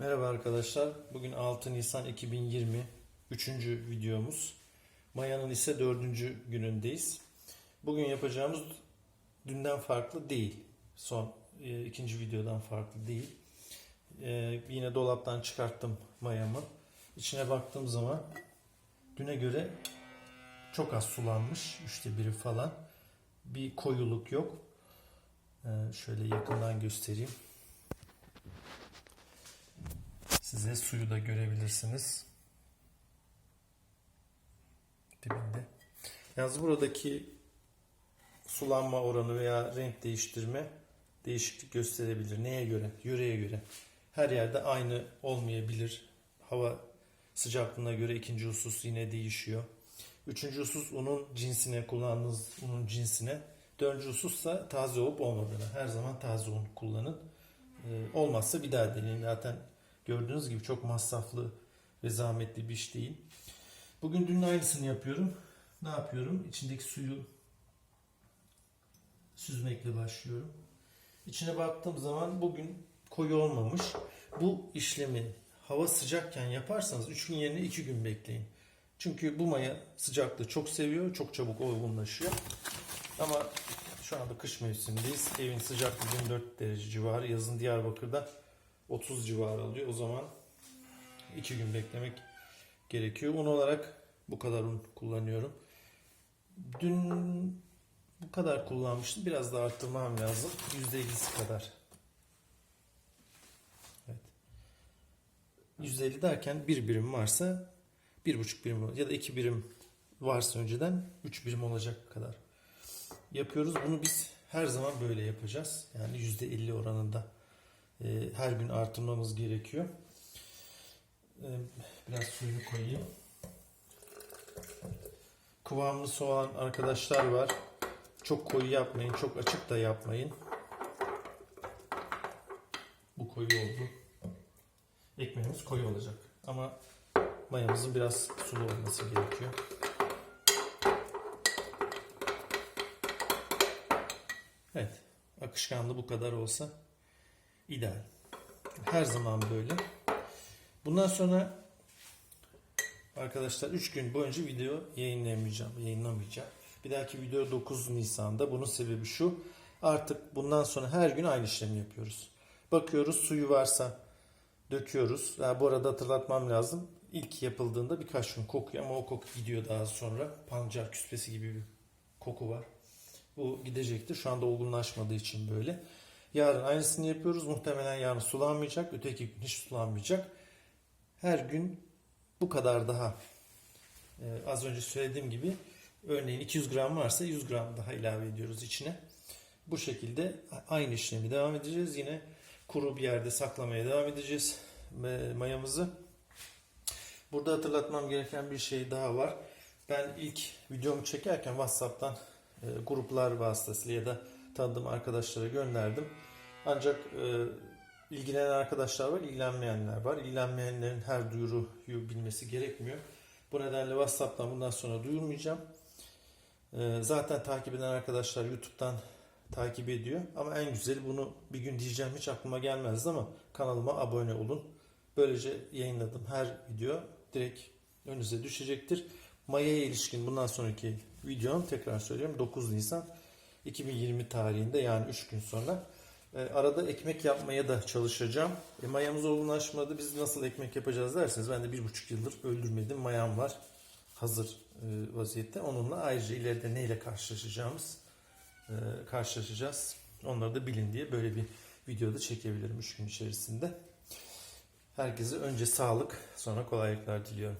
Merhaba arkadaşlar. Bugün 6 Nisan 2020 3. videomuz. Maya'nın ise 4. günündeyiz. Bugün yapacağımız dünden farklı değil. Son e, ikinci videodan farklı değil. E, yine dolaptan çıkarttım mayamı. İçine baktığım zaman düne göre çok az sulanmış. Üçte biri falan. Bir koyuluk yok. E, şöyle yakından göstereyim. Size suyu da görebilirsiniz. Dibinde. Yalnız buradaki sulanma oranı veya renk değiştirme değişiklik gösterebilir. Neye göre? Yöreye göre. Her yerde aynı olmayabilir. Hava sıcaklığına göre ikinci husus yine değişiyor. Üçüncü husus unun cinsine, kullandığınız unun cinsine. Dördüncü husussa taze olup olmadığını. Her zaman taze un kullanın. Ee, olmazsa bir daha deneyin. Zaten gördüğünüz gibi çok masraflı ve zahmetli bir iş değil. Bugün dünün aynısını yapıyorum. Ne yapıyorum? İçindeki suyu süzmekle başlıyorum. İçine baktığım zaman bugün koyu olmamış. Bu işlemi hava sıcakken yaparsanız 3 gün yerine 2 gün bekleyin. Çünkü bu maya sıcaklığı çok seviyor, çok çabuk olgunlaşıyor. Ama şu anda kış mevsimindeyiz. Evin sıcaklığı 24 derece civarı. Yazın Diyarbakır'da 30 civarı alıyor. O zaman 2 gün beklemek gerekiyor. Un olarak bu kadar un kullanıyorum. Dün bu kadar kullanmıştım. Biraz daha arttırmam lazım. %50'si kadar. Evet. %50 derken bir birim varsa bir buçuk birim ya da iki birim varsa önceden üç birim olacak kadar yapıyoruz. Bunu biz her zaman böyle yapacağız. Yani %50 oranında her gün artırmamız gerekiyor. E, biraz suyunu koyayım. Kıvamlı soğan arkadaşlar var. Çok koyu yapmayın, çok açık da yapmayın. Bu koyu oldu. Ekmeğimiz koyu olacak. Ama mayamızın biraz sulu olması gerekiyor. Evet. Akışkanlı bu kadar olsa ideal. Her zaman böyle. Bundan sonra arkadaşlar 3 gün boyunca video yayınlayamayacağım, yayınlamayacağım. Bir dahaki video 9 Nisan'da. Bunun sebebi şu. Artık bundan sonra her gün aynı işlemi yapıyoruz. Bakıyoruz suyu varsa döküyoruz. Yani bu arada hatırlatmam lazım. İlk yapıldığında birkaç gün kokuyor ama o koku gidiyor daha sonra. Pancar küspesi gibi bir koku var. Bu gidecektir. Şu anda olgunlaşmadığı için böyle. Yarın aynısını yapıyoruz. Muhtemelen yarın sulanmayacak. Öteki gün hiç sulanmayacak. Her gün bu kadar daha e, az önce söylediğim gibi örneğin 200 gram varsa 100 gram daha ilave ediyoruz içine. Bu şekilde aynı işlemi devam edeceğiz. Yine kuru bir yerde saklamaya devam edeceğiz e, mayamızı. Burada hatırlatmam gereken bir şey daha var. Ben ilk videomu çekerken WhatsApp'tan e, gruplar vasıtasıyla ya da tanıdığım arkadaşlara gönderdim. Ancak e, ilgilenen arkadaşlar var, ilgilenmeyenler var. İlgilenmeyenlerin her duyuruyu bilmesi gerekmiyor. Bu nedenle WhatsApp'tan bundan sonra duyurmayacağım. E, zaten takip eden arkadaşlar YouTube'dan takip ediyor. Ama en güzeli bunu bir gün diyeceğim hiç aklıma gelmezdi ama kanalıma abone olun. Böylece yayınladığım her video direkt önünüze düşecektir. Maya'ya ilişkin bundan sonraki videom tekrar söylüyorum 9 Nisan 2020 tarihinde yani 3 gün sonra. E, arada ekmek yapmaya da çalışacağım. E, mayamız olgunlaşmadı. Biz nasıl ekmek yapacağız derseniz ben de bir buçuk yıldır öldürmedim. Mayam var hazır e, vaziyette. Onunla ayrıca ileride neyle karşılaşacağımız e, karşılaşacağız. Onları da bilin diye böyle bir videoda çekebilirim 3 gün içerisinde. Herkese önce sağlık sonra kolaylıklar diliyorum.